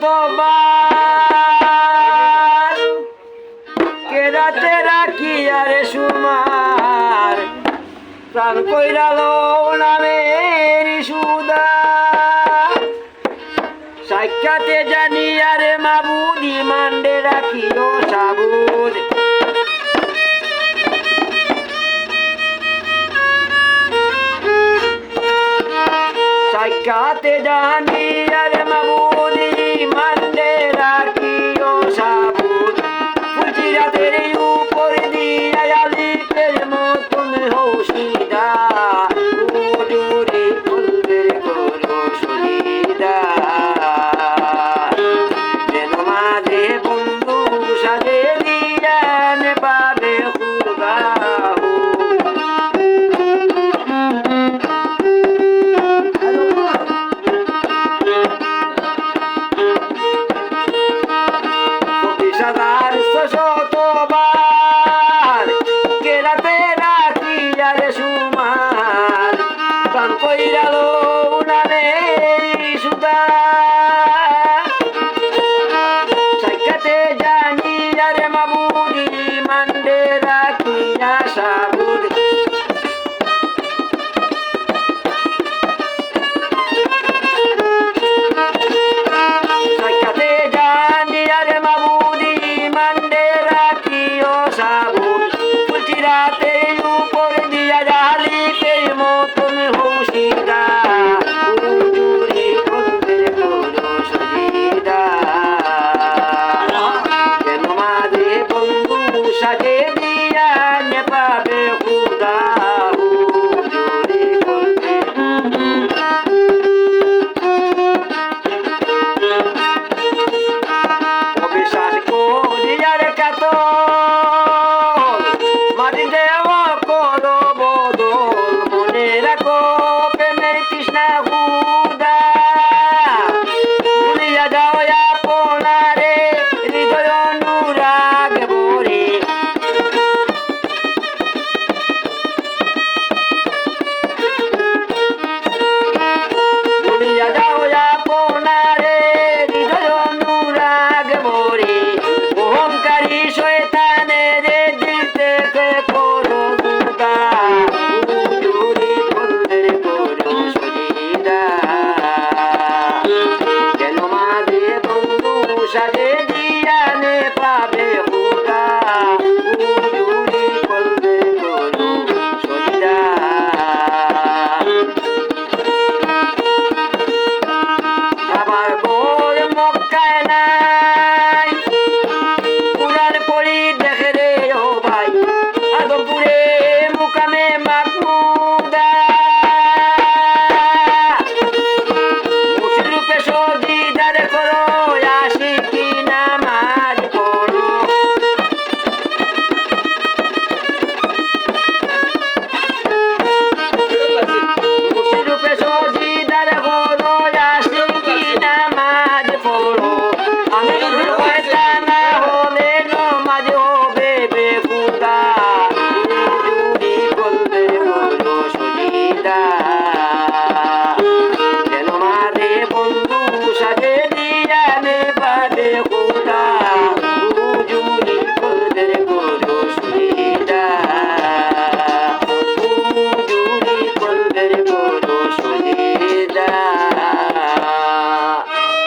শতবার কেরাতে রাখি আরে সুমার? প্রাণ কইরালো নামের সুদা। সাক্ষাতে জানি আরে মাবুদি মান্ডে রাখিও সাবুদ। সাক্ষাতে জানি খুশি 半夜